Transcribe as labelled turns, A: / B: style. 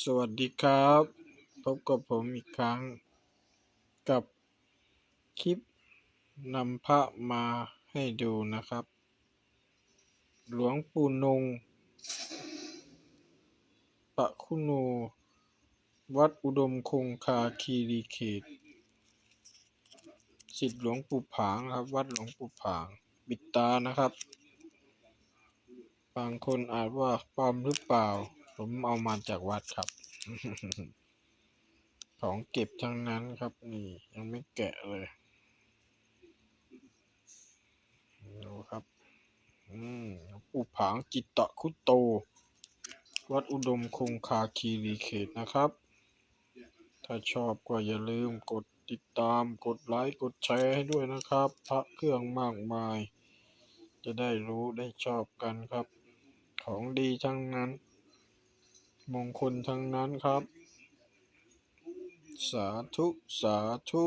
A: สวัสดีครับ พบกับผมอีกครั้ง กับคลิปนำพระมาให้ดูนะครับ หลวงปู่นงปะคุโน วัดอุดมคงคาคีรีเขตสิทธิหลวงปู่ผางครับ วัดหลวงปู่ผาง บิดตานะครับ บางคนอาจว่าปลอมหรือเปล่า ผมเอามาจากวัดครับ ของเก็บทั้งนั้นครับ นี่ ยังไม่แกะเลยดูครับ อืมอูผางจิตตะคุโต วัดอุดมคงคาคีรีเขตนะครับ ถ้าชอบก็อย่าลืมกดติดตามกดไลค์กดแชร์ให้ด้วยนะครับ พระเครื่องมากมาย จะได้รู้ได้ชอบกันครับ ของดีทั้งนั้น มงคลทั้งนั้นครับ สาธุ สาธุ